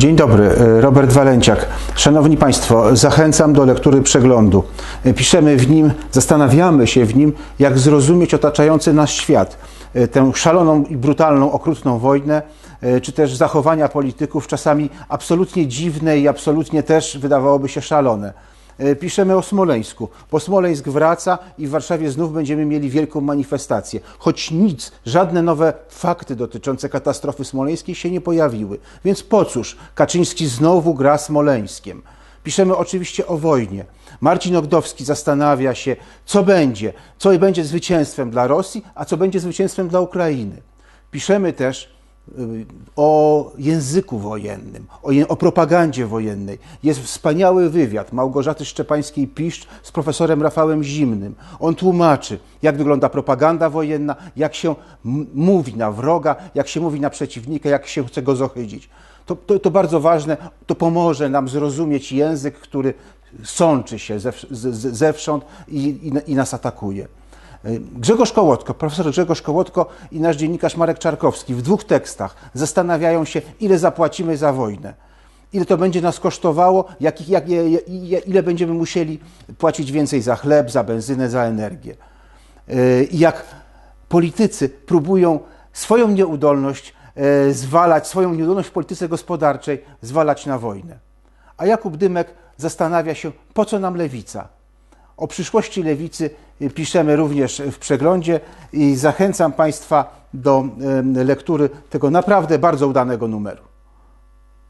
Dzień dobry, Robert Walenciak. Szanowni Państwo, zachęcam do lektury przeglądu. Piszemy w nim, zastanawiamy się w nim, jak zrozumieć otaczający nas świat, tę szaloną i brutalną, okrutną wojnę, czy też zachowania polityków, czasami absolutnie dziwne i absolutnie też wydawałoby się szalone. Piszemy o Smoleńsku, bo Smoleńsk wraca i w Warszawie znów będziemy mieli wielką manifestację. Choć nic, żadne nowe fakty dotyczące katastrofy smoleńskiej się nie pojawiły. Więc po cóż Kaczyński znowu gra Smoleńskiem? Piszemy oczywiście o wojnie. Marcin Ogdowski zastanawia się, co będzie, co będzie zwycięstwem dla Rosji, a co będzie zwycięstwem dla Ukrainy. Piszemy też o języku wojennym, o, je, o, propagandzie wojennej. Jest wspaniały wywiad Małgorzaty Szczepańskiej-Piszcz z profesorem Rafałem Zimnym. On tłumaczy, jak wygląda propaganda wojenna, jak się mówi na wroga, jak się mówi na przeciwnika, jak się chce go zohydzić. To, to, to bardzo ważne, to pomoże nam zrozumieć język, który sączy się zewsząd i, i, i nas atakuje. Grzegorz Kołotko, profesor Grzegorz Kołotko i nasz dziennikarz Marek Czarkowski w dwóch tekstach zastanawiają się, ile zapłacimy za wojnę. Ile to będzie nas kosztowało, jak, jak, ile będziemy musieli płacić więcej za chleb, za benzynę, za energię. I jak politycy próbują swoją nieudolność zwalać, swoją nieudolność w polityce gospodarczej zwalać na wojnę. A Jakub Dymek zastanawia się, po co nam lewica? O przyszłości lewicy piszemy również w przeglądzie i zachęcam Państwa do lektury tego naprawdę bardzo udanego numeru.